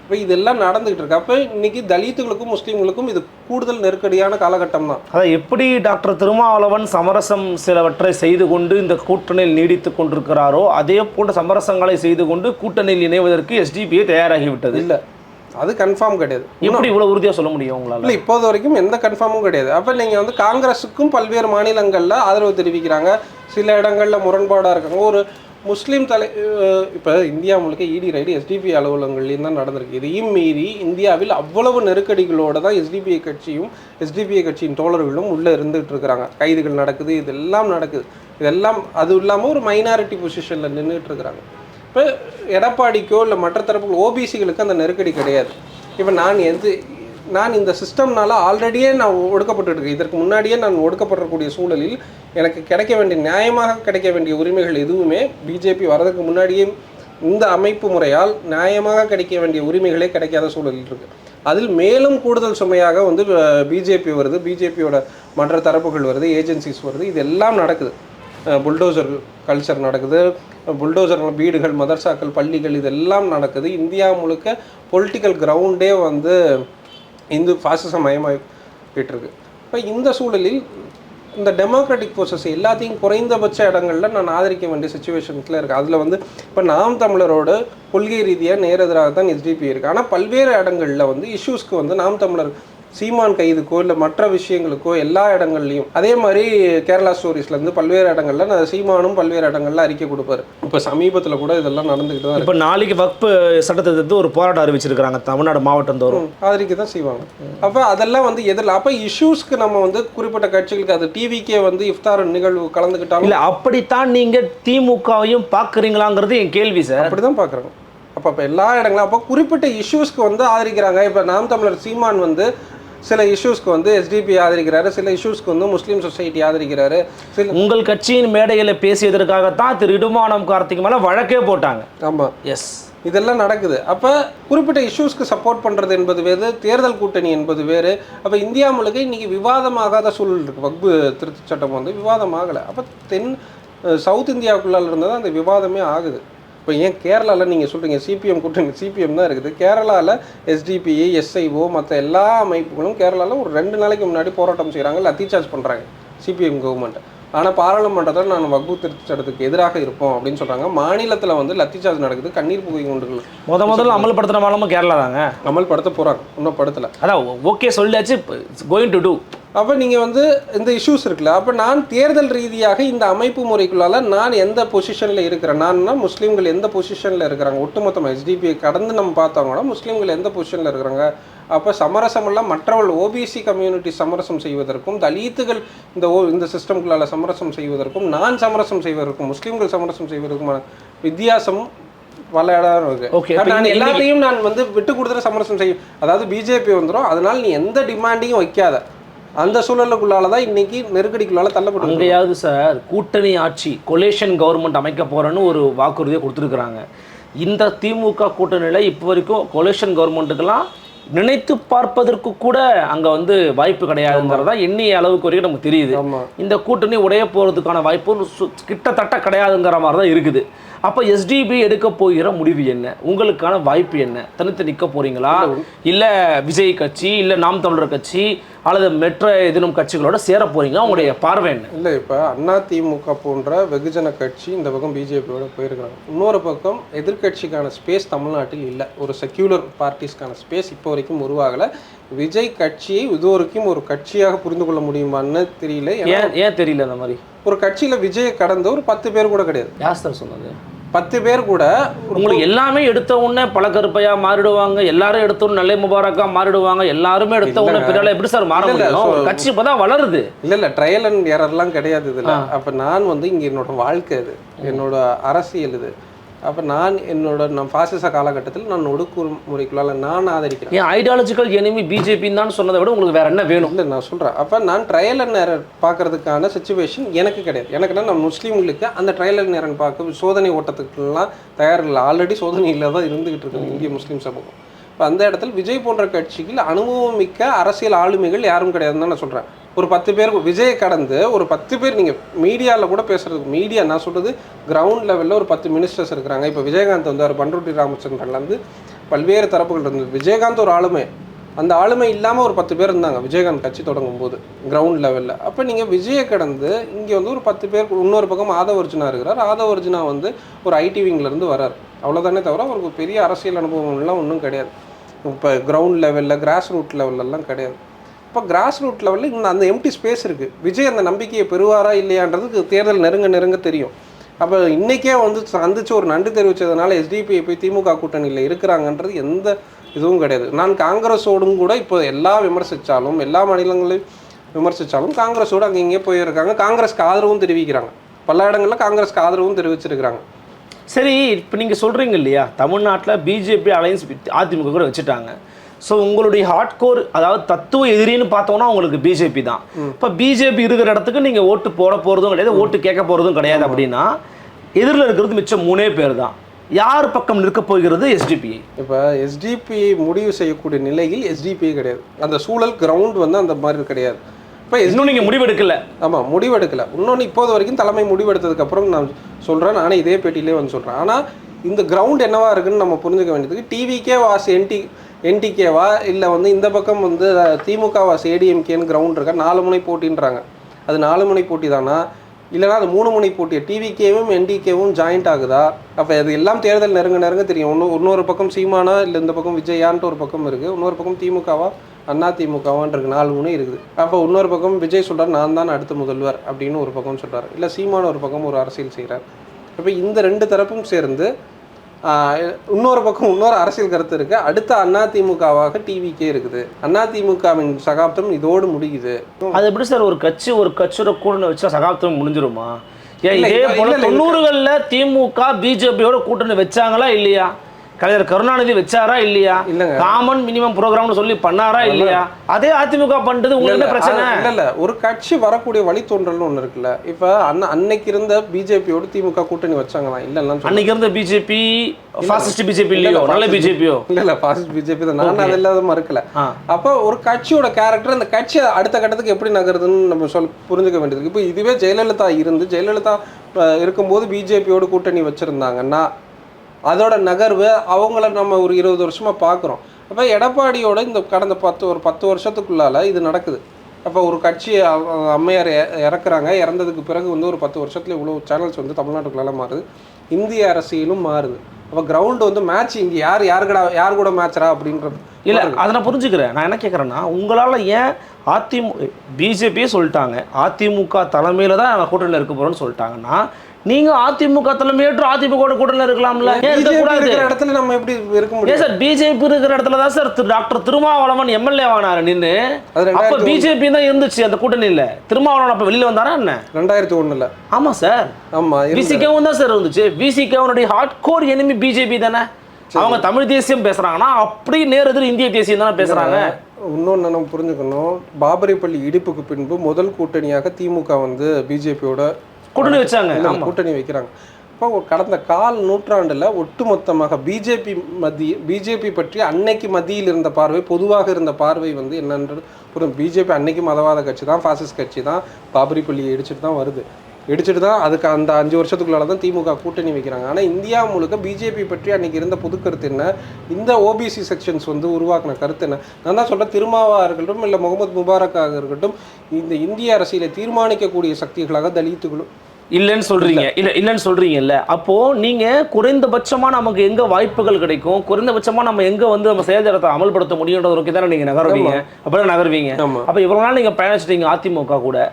இப்போ இதெல்லாம் நடந்துகிட்டு இருக்கு. அப்போ இன்னைக்கு தலித்துகளுக்கும் முஸ்லீம்களுக்கும் இது கூடுதல் நெருக்கடியான காலகட்டம் தான். அதான் எப்படி டாக்டர் திருமாவளவன் சமரசம் சிலவற்றை செய்து கொண்டு இந்த கூட்டணியில் நீடித்துக் கொண்டிருக்கிறாரோ அதே போன்ற சமரசங்களை செய்து கொண்டு கூட்டணியில் இணைவதற்கு எஸ்டிபிஐ தயாராகிவிட்டது இல்லை. அது கன்ஃபார்ம் கிடையாது. எப்படி இவ்வளவு உறுதியா சொல்ல முடியும் உங்களால? இல்லை இப்போது வரைக்கும் எந்த கன்ஃபார்மும் கிடையாது. அப்போ நீங்கள் வந்து காங்கிரஸுக்கும் பல்வேறு மாநிலங்களில் ஆதரவு தெரிவிக்கிறாங்க. சில இடங்களில் முரண்பாடாக இருக்காங்க. ஒரு முஸ்லீம் தலை இப்போ இந்தியா முழுக்க இடி ரைடு எஸ்டிபி அலுவலகங்கள்லேயும் தான் நடந்திருக்கு. இதையும் மீறி இந்தியாவில் அவ்வளவு நெருக்கடிகளோட தான் எஸ்டிபிஐ கட்சியும் எஸ்டிபிஐ கட்சியின் தோழர்களும் உள்ளே இருந்துகிட்டு இருக்கிறாங்க. கைதுகள் நடக்குது இதெல்லாம் நடக்குது. இதெல்லாம் அது இல்லாமல் ஒரு மைனாரிட்டி பொசிஷனில் நின்றுட்டு இருக்கிறாங்க. இப்போ எடப்பாடிக்கோ இல்லை மற்ற தரப்புகள் ஓபிசிகளுக்கு அந்த நெருக்கடி கிடையாது. இப்போ நான் எது நான் இந்த சிஸ்டம்னால ஆல்ரெடியே நான் ஒடுக்கப்பட்டுருக்கேன் இதற்கு முன்னாடியே நான் ஒடுக்கப்படக்கூடிய சூழலில் எனக்கு கிடைக்க வேண்டிய நியாயமாக கிடைக்க வேண்டிய உரிமைகள் எதுவுமே பிஜேபி வரதுக்கு முன்னாடியே இந்த அமைப்பு முறையால் நியாயமாக கிடைக்க வேண்டிய உரிமைகளே கிடைக்காத சூழலில் இருக்குது அதில் மேலும் கூடுதல் சுமையாக வந்து பிஜேபி வருது. பிஜேபியோட மற்ற தரப்புகள் வருது ஏஜென்சிஸ் வருது. இது எல்லாம் நடக்குது. புல்டோசர் கல்ச்சர் நடக்குது. புல்டோசர் வீடுகள் மதர்சாக்கள் பள்ளிகள் இதெல்லாம் நடக்குது. இந்தியா முழுக்க பொலிட்டிக்கல் கிரவுண்டே வந்து இந்து ஃபாசிசம் மயமாகிட்டுருக்கு இப்போ இந்த சூழலில் இந்த டெமோக்ராட்டிக் ப்ரோசஸ் எல்லாத்தையும் குறைந்தபட்ச இடங்களில் நான் ஆதரிக்க வேண்டிய சுச்சுவேஷன்ஸில் இருக்குது அதில் வந்து இப்போ நாம் தமிழரோட கொள்கை ரீதியாக நேரெதிராக தான் எஸ்டிபி இருக்குது ஆனால் பல்வேறு இடங்களில் வந்து இஷ்யூஸ்க்கு வந்து நாம் தமிழர் சீமான் கைதுக்கோ இல்லை மற்ற விஷயங்களுக்கோ எல்லா இடங்கள்லையும் அதே மாதிரி கேரளா ஸ்டோரிஸ்லேருந்து பல்வேறு இடங்கள்ல நான் சீமானும் பல்வேறு இடங்கள்ல அறிக்கை கொடுப்பாரு. இப்போ சமீபத்தில் கூட இதெல்லாம் நடந்துக்கிட்டு தான் இப்ப நாளைக்கு வக்பு சட்டத்தை ஒரு போராட்டம் அறிவிச்சிருக்காங்க தமிழ்நாடு மாவட்டம் தோறும். ஆதரிக்க தான் செய்வாங்க. அப்போ அதெல்லாம் வந்து எதிரில் அப்போ இஷ்யூஸ்க்கு நம்ம வந்து குறிப்பிட்ட கட்சிகளுக்கு அது டிவிக்கே வந்து இஃப்தார் நிகழ்வு கலந்துக்கிட்டாலும் இல்ல அப்படித்தான் நீங்க திமுகவையும் பாக்குறீங்களாங்கிறது என் கேள்வி சார். அப்படி தான் பார்க்குறாங்க அப்போ இப்போ எல்லா இடங்களும் அப்போ குறிப்பிட்ட இஷ்யூஸ்க்கு வந்து ஆதரிக்கிறாங்க. இப்போ நாம் தமிழர் சீமான் வந்து சில இஷ்யூஸ்க்கு வந்து எஸ்டிபி ஆதரிக்கிறாரு. சில இஷ்யூஸ்க்கு வந்து முஸ்லீம் சொசைட்டி ஆதரிக்கிறாரு. சில உங்கள் கட்சியின் மேடையில் பேசியதற்காகத்தான் திரு இடுமானம் கார்த்திக் மேலே வழக்கே போட்டாங்க. ஆமாம் எஸ் இதெல்லாம் நடக்குது. அப்போ குறிப்பிட்ட இஷ்யூஸ்க்கு சப்போர்ட் பண்ணுறது என்பது வேறு தேர்தல் கூட்டணி என்பது வேறு. அப்போ இந்தியா முழுக்க இன்னைக்கு விவாதமாகாத சூழல் இருக்குது வக்பு திருத்தச் சட்டம் வந்து விவாதமாகலை அப்போ தென் சவுத் இந்தியாவுக்குள்ளால இருந்தது அந்த விவாதமே ஆகுது. இப்போ ஏன் கேரளாவில் நீங்கள் சொல்கிறீங்க சிபிஎம் கூட்டணி சிபிஎம் தான் இருக்குது. கேரளாவில் எஸ்டிபிஐ எஸ்ஐஓ மற்ற எல்லா அமைப்புகளும் கேரளாவில் ஒரு ரெண்டு நாளைக்கு முன்னாடி போராட்டம் செய்கிறாங்க இல்லை சார்ஜ் பண்ணுறாங்க சிபிஎம் கவர்மெண்ட் ஆனால் பாராளுமன்றத்தில் நான் வக்பு திருத்தச் சட்டத்துக்கு எதிராக இருப்போம் அப்படின்னு சொல்கிறாங்க மாநிலத்தில் வந்து லத்தி சார்ஜ் நடக்குது கண்ணீர் புகை குண்டுகள். முத முதல்ல அமல்படுத்துன மாலமும் கேரளா தாங்க. அமல்படுத்த போகிறாங்க இன்னும் படுத்தலை. அதான் ஓகே சொல்லியாச்சு கோயிங் டு டூ அப்போ நீங்கள் வந்து இந்த இஷ்யூஸ் இருக்குல்ல அப்போ நான் தேர்தல் ரீதியாக இந்த அமைப்பு முறைக்குள்ளால நான் எந்த பொசிஷனில் இருக்கிறேன்? நான்னா முஸ்லீம்கள் எந்த பொசிஷனில் இருக்கிறாங்க? ஒட்டுமொத்தமாக எஸ்டிபிஐ கடந்து நம்ம கூட முஸ்லீம்கள் எந்த பொசிஷனில் இருக்கிறாங்க? அப்போ சமரசமெல்லாம் மற்றவர்கள் ஓபிசி கம்யூனிட்டி சமரசம் செய்வதற்கும் தலித்துகள் இந்த ஓ இந்த சிஸ்டம்குள்ளால சமரசம் செய்வதற்கும் நான் சமரசம் செய்வதற்கும் முஸ்லீம்கள் சமரசம் செய்வதற்குமான வித்தியாசம் பல இடம் இருக்கு. நான் எல்லாத்தையும் நான் வந்து விட்டு கொடுத்துட்டு சமரசம் செய்யும் அதாவது பிஜேபி வந்துடும் அதனால நீ எந்த டிமாண்டையும் வைக்காத. அந்த சூழலுக்குள்ளால தான் இன்னைக்கு நெருக்கடிக்குள்ளால தள்ளப்பட்டு அங்கேயாவது சார் கூட்டணி ஆட்சி கொலேஷன் கவர்மெண்ட் அமைக்க போறேன்னு ஒரு வாக்குறுதியை கொடுத்துருக்குறாங்க. இந்த திமுக கூட்டணியில் இப்போ வரைக்கும் கொலேஷன் கவர்மெண்ட்டுக்கெல்லாம் நினைத்து பார்ப்பதற்கு கூட அங்கே வந்து வாய்ப்பு கிடையாதுங்கிறதா எண்ணிய அளவுக்கு வரைக்கும் நமக்கு தெரியுது. இந்த கூட்டணி உடைய போகிறதுக்கான வாய்ப்பு கிட்டத்தட்ட கிடையாதுங்கிற மாதிரி தான் இருக்குது. அப்போ எஸ்டிபி எடுக்க போகிற முடிவு என்ன? உங்களுக்கான வாய்ப்பு என்ன? தனித்து நிற்க போறீங்களா? இல்லை. விஜய் கட்சி இல்லை நாம் தமிழர் கட்சி அல்லது மெட்ரோ எதிரும் கட்சிகளோட சேர போறீங்களா? உங்களுடைய பார்வை என்ன? இல்லை இப்போ அண்ணா திமுக போன்ற வெகுஜன கட்சி இந்த பக்கம் பிஜேபியோட போயிருக்காங்க இன்னொரு பக்கம் எதிர்க்கட்சிக்கான ஸ்பேஸ் தமிழ்நாட்டில் இல்லை. ஒரு செக்யூலர் பார்ட்டிஸ்க்கான ஸ்பேஸ் இப்போ வரைக்கும் உருவாகலை. விஜய் கட்சியை இது வரைக்கும் ஒரு கட்சியாக புரிந்து கொள்ள முடியுமான்னு தெரியல. ஏன் ஏன் தெரியல அந்த மாதிரி? ஒரு கட்சியில் விஜயை கடந்த ஒரு பத்து பேர் கூட கிடையாது. யார் சார் சொன்னது? பத்து பேர் கூட உங்களுக்கு எல்லாமே எடுத்த உடனே பல கருப்பையா மாறிடுவாங்க எல்லாரும் எடுத்த உடனே நல்ல முபாரக்கா மாறிடுவாங்க எல்லாருமே எடுத்த உடனே. பிறகு எப்படி சார் மாற முடியும்? கட்சி இப்பதான் வளருது. இல்ல இல்ல ட்ரையல் அண்ட் எரர்லாம் கிடையாது இதுல. அப்ப நான் வந்து இங்க என்னோட வாழ்க்கை இது. என்னோட அரசியல் இது. அப்ப நான் என்னோட நான் பாசிச காலகட்டத்தில் நான் ஒடுக்குமுறைக்குள்ளால நான் ஆதரிக்கிறேன். ஏன் ஐடியாலஜிக்கல் எனிமி பிஜேபின்னு தான் சொன்னதை விட உங்களுக்கு வேற என்ன வேணும்? இல்லை நான் சொல்கிறேன் அப்போ நான் ட்ரையல் அண்ட் எரர் பார்க்கறதுக்கான சுச்சுவேஷன் எனக்கு கிடையாது. எனக்குன்னா நான் முஸ்லீம்களுக்கு அந்த ட்ரையல் அண்ட் எரர் பார்க்க சோதனை ஓட்டத்துக்குலாம் தயார் இல்லை ஆல்ரெடி சோதனையில் தான் இருந்துகிட்டு இருக்குது இந்திய முஸ்லீம் சமூகம். இப்போ அந்த இடத்துல விஜய் போன்ற கட்சிகள் அனுபவம் மிக்க அரசியல் ஆளுமைகள் யாரும் கிடையாதுன்னு தான் நான் சொல்கிறேன் ஒரு பத்து பேர் விஜயை கடந்து ஒரு பத்து பேர் நீங்கள் மீடியாவில் கூட பேசுகிறதுக்கு மீடியா நான் சொல்கிறது கிரவுண்ட் லெவலில் ஒரு பத்து மினிஸ்டர்ஸ் இருக்கிறாங்க. இப்போ விஜயகாந்த் வந்தார் பண்ருட்டி ராமச்சந்திரன்லேருந்து பல்வேறு தரப்புகள் இருந்தது. விஜயகாந்த் ஒரு ஆளுமை. அந்த ஆளுமை இல்லாமல் ஒரு பத்து பேர் இருந்தாங்க விஜயகாந்த் கட்சி தொடங்கும் போது கிரவுண்ட் லெவலில் அப்போ நீங்கள் விஜயை கடந்து இங்கே வந்து ஒரு பத்து பேர் இன்னொரு பக்கம் ஆதவர்ஜுனா இருக்கிறார். ஆதவர்ஜுனா வந்து ஒரு ஐடி விங்கிலேருந்து வரார் அவ்வளோதானே தவிர அவருக்கு பெரிய அரசியல் அனுபவம்லாம் ஒன்றும் கிடையாது. இப்போ கிரவுண்ட் லெவலில் கிராஸ் ரூட் லெவல்லலாம் கிடையாது. இப்போ கிராஸ் ரூட் லெவலில் இந்த அந்த எம்டி ஸ்பேஸ் இருக்குது விஜய் அந்த நம்பிக்கையை பெறுவாரா இல்லையான்றதுக்கு தேர்தல் நெருங்க நெருங்க தெரியும். அப்போ இன்றைக்கே வந்து சந்திச்சு ஒரு நன்றி தெரிவித்ததுனால எஸ்டிபிஐ போய் திமுக கூட்டணியில் இருக்கிறாங்கன்றது எந்த இதுவும் கிடையாது. நான் காங்கிரஸோடும் கூட இப்போ எல்லா விமர்சித்தாலும் எல்லா மாநிலங்களையும் விமர்சித்தாலும் காங்கிரஸோடு அங்கே இங்கே போயிருக்காங்க. காங்கிரஸ்க்கு ஆதரவும் தெரிவிக்கிறாங்க. பல இடங்களில் காங்கிரஸ்க்கு ஆதரவும் தெரிவிச்சிருக்கிறாங்க. சரி இப்போ நீங்கள் சொல்கிறீங்க இல்லையா தமிழ்நாட்டில் பிஜேபி அலையன்ஸ் அதிமுக கூட வச்சுட்டாங்க. ஸோ உங்களுடைய ஹார்ட்கோர் அதாவது தத்துவ எதிரின்னு பார்த்தோம்னா உங்களுக்கு பிஜேபி தான். இப்போ பிஜேபி இருக்கிற இடத்துக்கு நீங்கள் ஓட்டு போட போகிறதும் கிடையாது ஓட்டு கேட்க போகிறதும் கிடையாது அப்படின்னா எதிரில் இருக்கிறது மிச்சம் மூணே பேர் தான். யார் பக்கம் நிற்க போகிறது? எஸ்டிபிஐ இப்போ எஸ்டிபி முடிவு செய்யக்கூடிய நிலையில் எஸ்டிபி கிடையாது. அந்த சூழல் கிரவுண்ட் வந்து அந்த மாதிரி கிடையாது. இப்போ இன்னும் நீங்கள் முடிவெடுக்கல. ஆமாம் முடிவெடுக்கல. இன்னொன்று இப்போது வரைக்கும் தலைமை முடிவெடுத்ததுக்கப்புறம் நான் சொல்கிறேன் நானே இதே பேட்டியிலே வந்து சொல்கிறேன் ஆனால் இந்த கிரவுண்ட் என்னவா இருக்குன்னு நம்ம புரிஞ்சுக்க வேண்டியதுக்கு டிவிக்கே வாஸ் என்டி என்டிகேவா இல்லை வந்து இந்த பக்கம் வந்து திமுக வாஸ் ஏடிஎம்கேன்னு கிரவுண்ட் இருக்கா? நாலு முனை போட்டின்றாங்க. அது நாலு முனை போட்டி தானா? இல்லைனா அது மூணு முனை போட்டி டிவிகேவும் என்டிகேவும் ஜாயிண்ட் ஆகுதா? அப்போ அது எல்லாம் தேர்தல் நெருங்க நெருங்க தெரியும். இன்னும் இன்னொரு பக்கம் சீமானா இல்லை இந்த பக்கம் விஜயான்ட்டு ஒரு பக்கம் இருக்குது இன்னொரு பக்கம் திமுகவா அண்ணா திமுகவான் இருக்கு நாலு முனை இருக்குது. அப்போ இன்னொரு பக்கம் விஜய் சொல்றார் நான் தான் அடுத்த முதல்வர் அப்படின்னு ஒரு பக்கம் சொல்றாரு. இல்லை சீமான ஒரு பக்கம் ஒரு அரசியல் செய்கிறார் அப்போ இந்த ரெண்டு தரப்பும் சேர்ந்து இன்னொரு பக்கம் இன்னொரு அரசியல் கருத்து இருக்கு. அடுத்த அண்ணா திமுகவாக டிவிக்கே இருக்குது. அண்ணா திமுகவின் சகாப்தம் இதோடு முடியுது. அது எப்படி சார் ஒரு கட்சி ஒரு கட்சியோட கூட்டணி வச்சா சகாப்தம் முடிஞ்சிருமா? இதே போல. தொண்ணூறுகளில் திமுக பிஜேபியோட கூட்டணி வச்சாங்களா இல்லையா? கலைஞர் கருணாநிதி வச்சாரா இல்லையா. காமன் மினிமம் ப்ரோக்ராம்னு சொல்லி பண்ணாரா இல்லையா? அதே அதிமுக பண்றது உங்களுக்கு என்ன பிரச்சனை. இல்ல, இல்ல. ஒரு கட்சி வரக்கூடிய வழித்தோன்றல்னு ஒண்ணு இருக்குல்ல. இப்ப அன்ன அன்னைக்கு இருந்த பிஜேபியோட திமுக கூட்டணி வச்சாங்களா? இல்ல அன்னைக்கு இருந்த பிஜேபி ஃபாசிஸ்ட் பிஜேபி இல்லையோ? நல்ல பிஜேபியோ? இல்ல இல்ல. பாசிட் பிஜேபி தான். நான் அதெல்லாம் மறுக்கல ஆ. அப்போ ஒரு கட்சியோட கேரக்டர் அந்த கட்சி அடுத்த கட்டத்துக்கு எப்படி நகருதுன்னு நம்ம சொல் புரிஞ்சுக்க வேண்டியது. இப்போ இதுவே ஜெயலலிதா இருந்து ஜெயலலிதா இருக்கும்போது பிஜேபியோட கூட்டணி வச்சிருந்தாங்கன்னா அதோட நகர்வு அவங்கள நம்ம ஒரு இருபது வருஷமா பார்க்குறோம். அப்போ எடப்பாடியோட இந்த கடந்த பத்து ஒரு பத்து வருஷத்துக்குள்ளால இது நடக்குது. அப்போ ஒரு கட்சி அம்மையார் இறக்குறாங்க. இறந்ததுக்கு பிறகு வந்து ஒரு பத்து வருஷத்துல இவ்வளோ சேனல்ஸ் வந்து தமிழ்நாட்டுக்குள்ளால மாறுது. இந்திய அரசியலும் மாறுது. அப்போ கிரவுண்ட் வந்து மேட்ச் இங்கே யார் யாருக்கடா யார் கூட மேட்சரா அப்படின்றது இல்ல அதை நான் புரிஞ்சுக்கிறேன். நான் என்ன கேட்குறேன்னா உங்களால ஏன் அதிமுக பிஜேபியே சொல்லிட்டாங்க. அதிமுக தலைமையில தான் நாங்கள் கூட்டணியில் இருக்க போறோம்னு சொல்லிட்டாங்கன்னா நீங்க அதிமுக தலைமையேற்று அதிமுக கூட்டணியில் இருக்கலாம்ல? இடத்துல நம்ம எப்படி இருக்க முடியும்? சார் பிஜேபி இருக்கிற இடத்துல தான் சார் டாக்டர் திருமாவளவன் எம்எல்ஏ ஆனாரு நின்று அப்ப பிஜேபி தான் இருந்துச்சு அந்த கூட்டணியில். திருமாவளவன் அப்ப வெளியில வந்தாரா என்ன? ரெண்டாயிரத்தி ஒண்ணுல. ஆமா சார். ஆமா. விசிகவும் தான் சார் இருந்துச்சு. விசிகவனுடைய ஹார்ட் கோர் எனிமி பிஜேபி தானே? அவங்க தமிழ் தேசியம் பேசுறாங்கன்னா அப்படி நேர் எதிர் இந்திய தேசியம் தானே பேசுறாங்க. இன்னொன்னு நம்ம புரிஞ்சுக்கணும். பாபரி பள்ளி இடிப்புக்கு பின்பு முதல் கூட்டணியாக திமுக வந்து பிஜேபியோட கூட்டணி வச்சாங்க. கூட்டணி வைக்கிறாங்க. இப்போ கடந்த கால் நூற்றாண்டுல ஒட்டுமொத்தமாக பிஜேபி மத்திய பிஜேபி பற்றி அன்னைக்கு மத்தியில் இருந்த பார்வை பொதுவாக இருந்த பார்வை வந்து என்னன்றது புரியும். பிஜேபி அன்னைக்கு மதவாத கட்சி தான் பாசிஸ்ட் கட்சி தான் பாபரி பள்ளியை இடிச்சிட்டு தான் வருது. இடிச்சிட்டு தான் அதுக்கு அந்த அஞ்சு வருஷத்துக்குள்ளால தான் திமுக கூட்டணி வைக்கிறாங்க. ஆனால் இந்தியா முழுக்க பிஜேபி பற்றி அன்னைக்கு இருந்த புது கருத்து என்ன? இந்த ஓபிசி செக்ஷன்ஸ் வந்து உருவாக்கின கருத்து என்ன? நான் தான் சொல்கிறேன் திருமாவா இருக்கட்டும் இல்லை முகமது முபாரக்காக இருக்கட்டும் இந்த இந்திய அரசியலை தீர்மானிக்கக்கூடிய சக்திகளாக தலித்துகளும் இல்லைன்னு சொல்றீங்க. இல்ல. இல்லைன்னு சொல்றீங்கல்ல. அப்போ நீங்க குறைந்தபட்சமா நமக்கு எங்க வாய்ப்புகள் கிடைக்கும்? குறைந்தபட்சமா நம்ம எங்க வந்து நம்ம செயல்திறத்தை அமல்படுத்த முடியுன்றத நோக்கி தானே நீங்க நகருவீங்க. அப்பதான் நகருவீங்க. அப்ப இவ்வளவு நாள் நீங்க பயணிச்சிட்டீங்க அதிமுக கூட.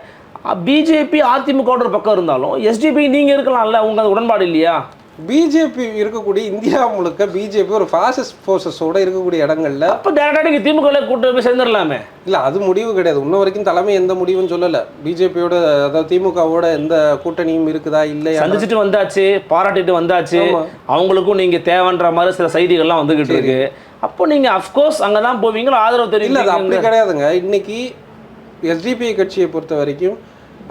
பிஜேபி அதிமுக பக்கம் இருந்தாலும் எஸ்டிபி நீங்க இருக்கலாம்ல. உங்க அது உடன்பாடு இல்லையா? பிஜேபி இருக்கக்கூடிய இந்தியா முழுக்க பிஜேபி ஒரு ஃபாசிஸ்ட் ஃபோர்ஸஸோட இருக்கக்கூடிய இடங்கள்ல அப்ப டேரக்டா நீங்க திமுக கூட்டு போய் சேர்ந்துடலாமே? இல்ல அது முடிவு கிடையாது. இன்ன வரைக்கும் தலைமை எந்த முடிவும் சொல்லல. பிஜேபியோட அதாவது திமுகவோட எந்த கூட்டணியும் இருக்குதா இல்லையா? சந்திச்சுட்டு வந்தாச்சு பாராட்டிட்டு வந்தாச்சு. அவங்களுக்கும் நீங்க தேவைன்ற மாதிரி சில செய்திகள்லாம் வந்துகிட்டு இருக்கு. அப்போ நீங்க அஃப்கோர்ஸ் அங்கதான் போவீங்களா ஆதரவு இல்ல அது அப்படி தெரியும் கிடையாதுங்க. இன்னைக்கு எஸ்டிபிஐ கட்சியை பொறுத்த வரைக்கும்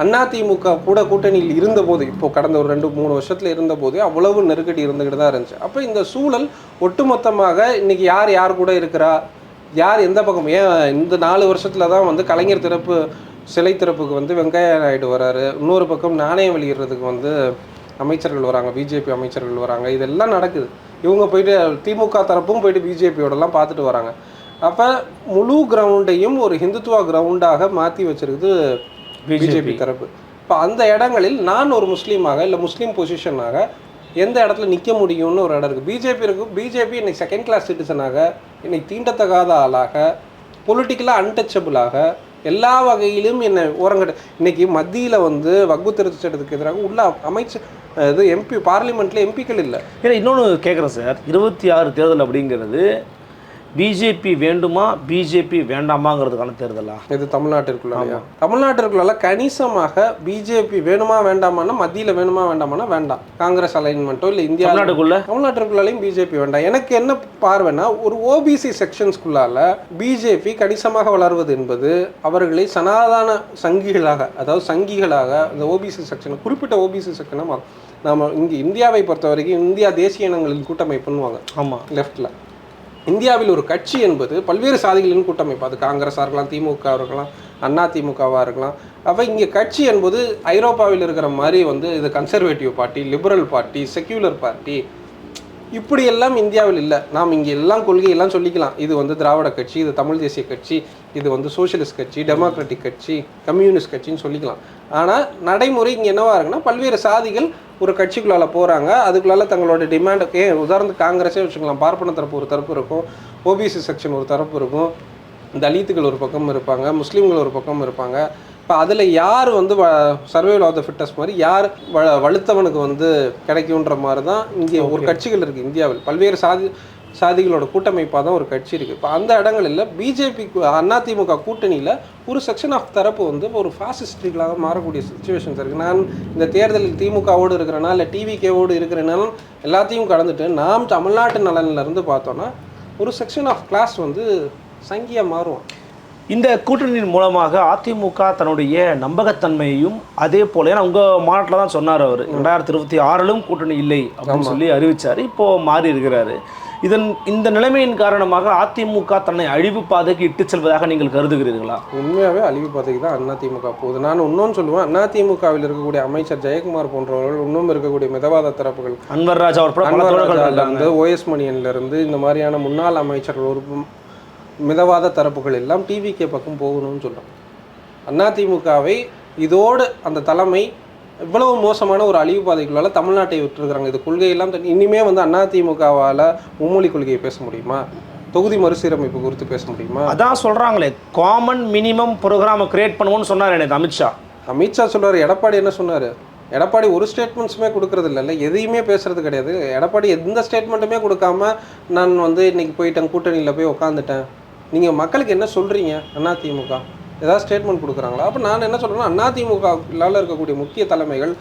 அதிமுக கூட கூட்டணியில் இருந்தபோது இப்போ கடந்த ஒரு ரெண்டு மூணு வருஷத்தில் இருந்தபோது அவ்வளவு நெருக்கடி இருந்துகிட்டு தான் இருந்துச்சு. அப்போ இந்த சூழல் ஒட்டுமொத்தமாக இன்னைக்கு யார் யார் கூட இருக்கிறா? யார் எந்த பக்கம்? ஏன் இந்த நாலு வருஷத்தில் தான் வந்து கலைஞர் திறப்பு சிலை திறப்புக்கு வந்து வெங்கையா நாயுடு வராரு. இன்னொரு பக்கம் நாணயம் வெளியிடுறதுக்கு வந்து அமைச்சர்கள் வராங்க பிஜேபி அமைச்சர்கள் வராங்க. இதெல்லாம் நடக்குது. இவங்க போயிட்டு திமுக தரப்பும் போயிட்டு பிஜேபியோடலாம் பார்த்துட்டு வராங்க. அப்போ முழு கிரவுண்டையும் ஒரு ஹிந்துத்துவா கிரவுண்டாக மாற்றி வச்சிருக்குது பிஜேபி தரப்பு. இப்போ அந்த இடங்களில் நான் ஒரு முஸ்லீமாக இல்லை முஸ்லீம் பொசிஷனாக எந்த இடத்துல நிற்க முடியும்னு ஒரு இடம் இருக்குது பிஜேபி இருக்கும் பிஜேபி இன்னைக்கு செகண்ட் கிளாஸ் சிட்டிசனாக இன்னைக்கு தீண்டத்தகாத ஆளாக பொலிட்டிக்கலாக அன்டச்சபிளாக எல்லா வகையிலும் என்னை ஓரங்கட்டு இன்னைக்கு மத்தியில் வந்து வக்பு திருத்த சட்டத்துக்கு எதிராக உள்ள அமைச்சர் இது எம்பி பார்லிமெண்ட்டில் எம்பிக்கள் இல்லை. ஏன்னா இன்னொன்று கேட்குறேன் சார். இருபத்தி ஆறு தேர்தல் அப்படிங்கிறது பிஜேபி வேண்டுமா? பிஜேபி வேண்டாமாங்கிறதுக்கான தேர்தலா? இது தமிழ்நாட்டிற்குள்ள தமிழ்நாட்டிற்குள்ள கணிசமாக பிஜேபி வேணுமா வேண்டாமான்னா மத்தியில் வேணுமா வேண்டாமான்னா வேண்டாம். காங்கிரஸ் அலைன்மெண்ட்டோ இல்லை இந்தியா தமிழ்நாட்டுக்குள்ள? தமிழ்நாட்டிற்குள்ளாலையும் பிஜேபி வேண்டாம். எனக்கு என்ன பார்வைன்னா ஒரு ஓபிசி செக்ஷன்ஸ்குள்ளால பிஜேபி கணிசமாக வளர்வது என்பது அவர்களை சனாதன சங்கிகளாக அதாவது சங்கிகளாக அந்த ஓபிசி செக்ஷன் குறிப்பிட்ட ஓபிசி செக்ஷனை நாம இங்கே இந்தியாவை பொறுத்த வரைக்கும் இந்தியா தேசிய இனங்களின் கூட்டமைப்புன்னுவாங்க. ஆமாம் லெஃப்டில் இந்தியாவில் ஒரு கட்சி என்பது பல்வேறு சாதிகளின் கூட்டமைப்பு அது காங்கிரஸாக இருக்கலாம் திமுக இருக்கலாம் அண்ணா திமுகவாக இருக்கலாம். அப்போ இங்கே கட்சி என்பது ஐரோப்பாவில் இருக்கிற மாதிரி வந்து இது conservative party liberal party secular party இப்படியெல்லாம் இந்தியாவில் இல்லை. நாம் இங்கே எல்லாம் கொள்கையெல்லாம் சொல்லிக்கலாம். இது வந்து திராவிட கட்சி இது தமிழ் தேசிய கட்சி இது வந்து சோஷியலிஸ்ட் கட்சி டெமோக்ராட்டிக் கட்சி கம்யூனிஸ்ட் கட்சின்னு சொல்லிக்கலாம். ஆனால் நடைமுறை இங்கே என்னவாக இருக்குன்னா பல்வேறு சாதிகள் ஒரு கட்சிக்குள்ளால போகிறாங்க அதுக்குள்ளால தங்களோட டிமாண்ட் ஏன் உதாரணத்துக்கு காங்கிரஸே வச்சுக்கலாம் பார்ப்பன தரப்பு ஒரு தரப்பு இருக்கும். ஓபிசி செக்ஷன் ஒரு தரப்பு இருக்கும். தலித்துகள் ஒரு பக்கம் இருப்பாங்க. முஸ்லீம்கள் ஒரு பக்கம் இருப்பாங்க. இப்போ அதில் யார் வந்து சர்வைவல் ஆஃப் த ஃபிட்டஸ்ட் மாதிரி யார் வ வலுத்தவனுக்கு வந்து கிடைக்குன்ற மாதிரி தான் இங்கே ஒரு கட்சிகள் இருக்குது இந்தியாவில். பல்வேறு சாதி சாதிகளோட கூட்டமைப்பாக தான் ஒரு கட்சி இருக்குது இப்போ அந்த இடங்களில் பிஜேபி அதிமுக கூட்டணியில் ஒரு செக்ஷன் ஆஃப் தரப்பு வந்து ஒரு ஃபாசிஸ்டுகளாக மாறக்கூடிய சுச்சுவேஷன்ஸ் இருக்குது நான் இந்த தேர்தலில் திமுகவோடு இருக்கிறேனா இல்லை டிவிகேவோடு இருக்கிறேனாலும் எல்லாத்தையும் கடந்துட்டு நாம் தமிழ்நாட்டு நலன்ல இருந்து பார்த்தோன்னா ஒரு செக்ஷன் ஆஃப் கிளாஸ் வந்து சங்கியாக மாறும். இந்த கூட்டணியின் மூலமாக அதிமுக தன்னுடைய நம்பகத்தன்மையையும் அதே போல ஏன்னா உங்க மாநாட்டில் தான் சொன்னார் அவர். ரெண்டாயிரத்தி இருபத்தி ஆறிலும் கூட்டணி இல்லை அப்படின்னு சொல்லி அறிவிச்சார். இப்போ மாறி இருக்கிறாரு. இதன் இந்த நிலைமையின் காரணமாக அதிமுக தன்னை அழிவு பாதைக்கு இட்டு செல்வதாக நீங்கள் கருதுகிறீர்களா? உண்மையாகவே அழிவு பாதைக்கு தான் அதிமுக போகுது. நான் இன்னொன்று சொல்லுவேன் அதிமுகவில் இருக்கக்கூடிய அமைச்சர் ஜெயக்குமார் போன்றவர்கள் இன்னும் இருக்கக்கூடிய மிதவாத தரப்புகள் அன்வர் ராஜா. இருந்து ஓஎஸ் மணியன்ல இருந்து இந்த மாதிரியான முன்னாள் அமைச்சர்கள் ஒரு மிதவாத தரப்புகள் எல்லாம் டிவிகே பக்கம் போகணும்னு சொல்கிறோம் அதிமுகவை இதோடு அந்த தலைமை இவ்வளவு மோசமான ஒரு அழிவு பாதைக்குள்ளால தமிழ்நாட்டை விட்டுருக்குறாங்க. இது கொள்கையெல்லாம் இனிமே வந்து அதிமுகவால் மும்மொழி கொள்கையை பேச முடியுமா? தொகுதி மறுசீரமைப்பு குறித்து பேச முடியுமா? அதான் சொல்றாங்களே. காமன் மினிமம் ப்ரோக்ராமை கிரியேட் பண்ணுவோம்னு சொன்னார் எனக்கு அமித்ஷா. அமித்ஷா சொல்றாரு எடப்பாடி என்ன சொன்னாரு? எடப்பாடி ஒரு ஸ்டேட்மெண்ட்ஸுமே கொடுக்கறது இல்லைல்ல எதையுமே பேசுறது கிடையாது. எடப்பாடி எந்த ஸ்டேட்மெண்ட்டுமே கொடுக்காம நான் வந்து இன்னைக்கு போயிட்டேன் கூட்டணியில் போய் உட்காந்துட்டேன் நீங்கள் மக்களுக்கு என்ன சொல்கிறீங்க அதிமுக ஏதாவது ஸ்டேட்மெண்ட் கொடுக்குறாங்களா? அப்போ நான் என்ன சொல்கிறேன்னா அதிமுகவில் இருக்கக்கூடிய முக்கிய தலைமைகள்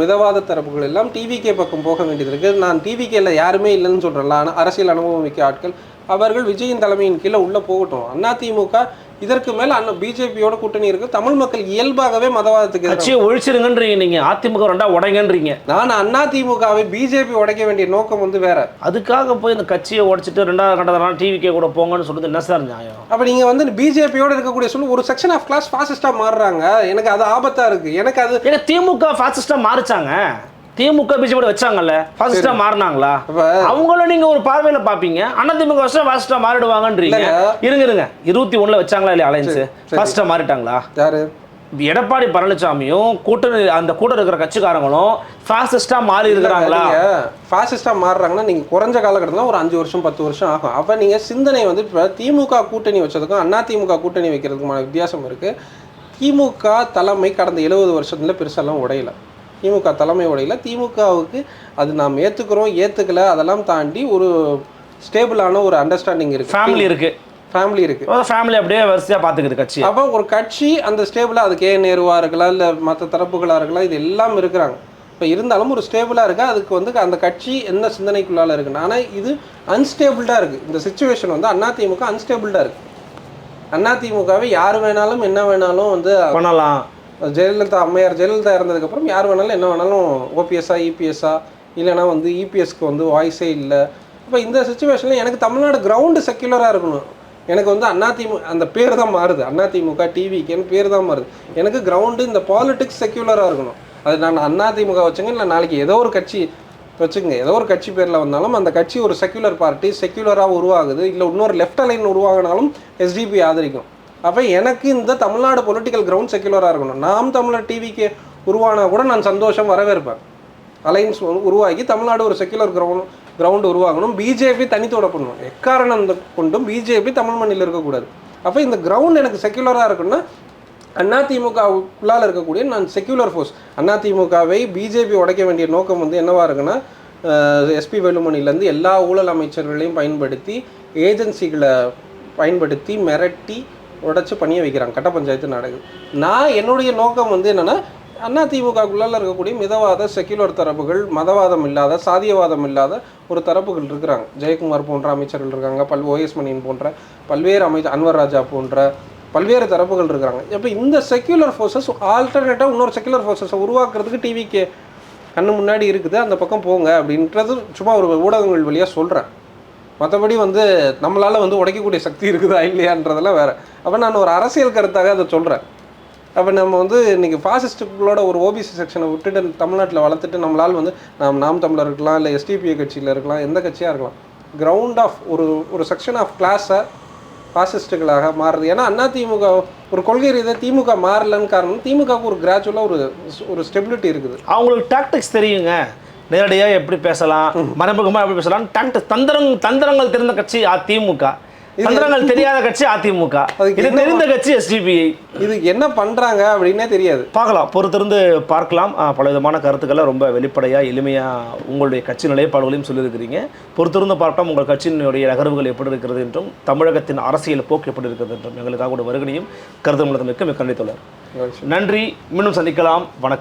மிதவாத தரப்புகள் எல்லாம் டிவிகே பக்கம் போக வேண்டியது இருக்குது நான் டிவிகேயில் யாருமே இல்லைன்னு சொல்கிறேன்ல ஆனால் அரசியல் அனுபவம் மிக்க ஆட்கள். அவர்கள் விஜயின் தலைமையின் கீழே உள்ளே போகட்டும். அதிமுக இதற்கு மேலே அண்ணன் பிஜேபியோட கூட்டணி இருக்கு. தமிழ் மக்கள் இயல்பாகவே மதவாதத்துக்கு கட்சியை ஒழிச்சிருங்கன்றீங்க நீங்க. அதிமுக ரெண்டா உடைங்கன்றீங்க. நான் அதிமுகவை பிஜேபி உடைக்க வேண்டிய நோக்கம் வந்து வேற. அதுக்காக போய் இந்த கட்சியை உடைச்சிட்டு ரெண்டாவது கட்டதெல்லாம் டிவிக்கே கூட போங்கன்னு சொல்றது என்ன சார் நியாயம்? அப்ப நீங்க வந்து பிஜேபியோட இருக்கக்கூடிய சொல்லு ஒரு செக்ஷன் ஆஃப் கிளாஸ் ஃபாசிஸ்டா மாறுறாங்க. எனக்கு அது ஆபத்தா இருக்கு. எனக்கு அது திமுக ஃபாசிஸ்டா மாறிச்சாங்க? திமுக பிஜேபி வச்சாங்கல்ல ஃபாசிஸ்டா மாறினாங்களா? அவங்களும் நீங்க ஒரு பார்வையில பாப்பீங்க அண்ணா திமுக வருஷம் ஃபாசிஸ்டா மாறிடுவாங்கன்றீங்க. இருங்க இருங்க. இருபத்தி ஒண்ணுல வச்சாங்களா இல்லையா அலைன்ஸ் ஃபாசிஸ்டா மாறிட்டாங்களா? யாரு? எடப்பாடி பழனிசாமியும் கூட்டணி அந்த கூட இருக்கிற கட்சிக்காரங்களும் ஃபாசிஸ்டா மாறி இருக்கிறாங்களா? ஃபாசிஸ்டா மாறுறாங்கன்னா நீங்க குறைஞ்ச காலகட்டத்தில் ஒரு அஞ்சு வருஷம் பத்து வருஷம் ஆகும். அப்ப நீங்க சிந்தனை வந்து இப்போ திமுக கூட்டணி வச்சதுக்கும் அண்ணா திமுக கூட்டணி வைக்கிறதுக்குமான வித்தியாசம் இருக்கு. திமுக தலைமை கடந்த எழுபது வருஷத்துல பெருசாலாம் உடையல. திமுக தலைமை உடையல திமுகவுக்கு அது நாம் ஏத்துக்கிறோம் ஏத்துக்கல அதெல்லாம் தாண்டி ஒரு ஸ்டேபிளான ஒரு அண்டர்ஸ்டாண்டிங் இருக்கு. ஃபேமிலி இருக்கு. ஃபேமிலி இருக்கு. ஃபேமிலி அப்படியே வரிசையா பாத்துக்குது கட்சி. அப்போ ஒரு கட்சி அந்த ஸ்டேபிளாக அது கே நேருவா இருக்கலாம் இல்லை மற்ற தரப்புகளாக இருக்கலாம் இது எல்லாம் இருக்கிறாங்க. இப்போ இருந்தாலும் ஒரு ஸ்டேபிளாக இருக்கா அதுக்கு வந்து அந்த கட்சி என்ன சிந்தனைக்குள்ளால இருக்குன்னு. ஆனால் இது அன்ஸ்டேபிள்டாக இருக்குது இந்த சுச்சுவேஷன் வந்து அதிமுக அன்ஸ்டேபிள்டாக இருக்குது அதிமுகவை யார் வேணாலும் என்ன வேணாலும் வந்து பண்ணலாம். ஜெயலலிதா அம்மையார் ஜெயலலிதா இறந்ததுக்கப்புறம் யார் வேணாலும் என்ன வேணாலும் ஓபிஎஸ்ஸா இபிஎஸ்ஸா இல்லைனா வந்து இபிஎஸ்க்கு வந்து வாய்ஸே இல்லை. இப்போ இந்த சுச்சுவேஷனில் எனக்கு தமிழ்நாடு கிரவுண்டு செக்யூலராக இருக்கணும். எனக்கு வந்து அதிமுக அந்த பேர் தான் மாறுது. அதிமுக டிவிக்குன்னு பேர் தான் மாறுது. எனக்கு கிரவுண்டு இந்த பாலிட்டிக்ஸ் செக்யூலராக இருக்கணும். அது நான் அதிமுக வச்சுங்க இல்லை நாளைக்கு ஏதோ ஒரு கட்சி வச்சுங்க. ஏதோ ஒரு கட்சி பேரில் வந்தாலும் அந்த கட்சி ஒரு செக்யூலர் பார்ட்டி செக்யூலராக உருவாகுது. இல்லை இன்னொரு லெஃப்ட் அலைன் உருவாகினாலும் எஸ்டிபி ஆதரிக்கும். அப்போ எனக்கு இந்த தமிழ்நாடு பொலிட்டிக்கல் கிரவுண்ட் செக்யுலராக இருக்கணும். நாம் தமிழர் டிவிக்கு உருவானா கூட நான் சந்தோஷம் வரவேற்பேன். அலைன்ஸ் உருவாக்கி தமிழ்நாடு ஒரு செக்யுலர் கிரவுண்ட் கிரவுண்ட் உருவாகணும். பிஜேபி தனித்தோட பண்ணணும் எக்காரணம் கொண்டும் பிஜேபி தமிழ் மண்ணில் இருக்கக்கூடாது. அப்போ இந்த கிரவுண்ட் எனக்கு செக்யுலராக இருக்குன்னா அதிமுகவுக்குள்ளால் இருக்கக்கூடிய நான் செக்யுலர் ஃபோர்ஸ் அதிமுகவை பிஜேபி உடைக்க வேண்டிய நோக்கம் வந்து என்னவாக இருக்குன்னா எஸ்பி வேலுமணிலேருந்து எல்லா ஊழல் அமைச்சர்களையும் பயன்படுத்தி ஏஜென்சிகளை பயன்படுத்தி மிரட்டி உடச்சி பண்ணிய வைக்கிறாங்க. கட்ட பஞ்சாயத்து நடக்குது நான் என்னுடைய நோக்கம் வந்து என்னென்னா அண்ணா அதிமுகக்குள்ளால இருக்கக்கூடிய மிதவாத செக்யுலர் தரப்புகள் மதவாதம் இல்லாத சாதியவாதம் இல்லாத ஒரு தரப்புகள் இருக்கிறாங்க. ஜெயக்குமார் போன்ற அமைச்சர்கள் இருக்காங்க பல் ஓஎஸ் மணியன் போன்ற பல்வேறு அமைச்சர் அன்வர் ராஜா போன்ற பல்வேறு தரப்புகள் இருக்கிறாங்க. இப்போ இந்த செக்யுலர் ஃபோர்ஸஸ் ஆல்டர்னேட்டாக இன்னொரு செக்யுலர் ஃபோர்ஸஸை உருவாக்குறதுக்கு டிவிக்கு கண்ணு முன்னாடி இருக்குது. அந்த பக்கம் போங்க அப்படின்றது சும்மா ஒரு ஊடகங்கள் வழியாக சொல்கிறேன் மற்றபடி வந்து நம்மளால் வந்து உடைக்கக்கூடிய சக்தி இருக்குதா இல்லையான்றதெல்லாம் வேறு. அப்போ நான் ஒரு அரசியல் கருத்தாக அதை சொல்கிறேன் அப்போ நம்ம வந்து இன்றைக்கி ஃபாசிஸ்டுகளோட ஒரு ஓபிசி செக்ஷனை விட்டுட்டு தமிழ்நாட்டில் வளர்த்துட்டு நம்மளால் வந்து நாம் நாம் தமிழர் இருக்கலாம் இல்லை எஸ்டிபிஐ கட்சியில் இருக்கலாம் எந்த கட்சியாக இருக்கலாம். கிரவுண்ட் ஆஃப் ஒரு ஒரு செக்ஷன் ஆஃப் கிளாஸை ஃபாசிஸ்டுகளாக மாறுறது ஏன்னா அண்ணா திமுக ஒரு கொள்கை ரீதியாக திமுக மாறலன்னு காரணம் திமுகவுக்கு ஒரு கிராஜுவலாக ஒரு ஒரு ஸ்டெபிலிட்டி இருக்குது. அவங்களுக்கு டாக்டிக்ஸ் தெரியுங்க. நேரடியாக எப்படி பேசலாம்? மறைமுகமாக எப்படி பேசலாம் தந்திரம் தந்திரங்கள் தெரிந்த கட்சி அதிமுக. தந்திரங்கள் தெரியாத கட்சி அதிமுக. இது தெரிந்த கட்சி எஸ்டிபிஐ இது என்ன பண்றாங்க அப்படின்னே தெரியாது. பார்க்கலாம். பொறுத்திருந்து பார்க்கலாம். பல விதமான கருத்துக்களை ரொம்ப வெளிப்படையாக எளிமையாக உங்களுடைய கட்சி நிலைப்பாடுகளையும் சொல்லியிருக்கிறீங்க. பொறுத்திருந்து பார்க்கலாம் உங்கள் கட்சியினுடைய நகர்வுகள் எப்படி இருக்கிறது என்றும் தமிழகத்தின் அரசியல் போக்கு எப்படி இருக்கிறது என்றும் எங்களுக்காக கூட வருகனையும் கருத்து மிக்க மிக்க நன்றி. நன்றி. மீண்டும் சந்திக்கலாம். வணக்கம்.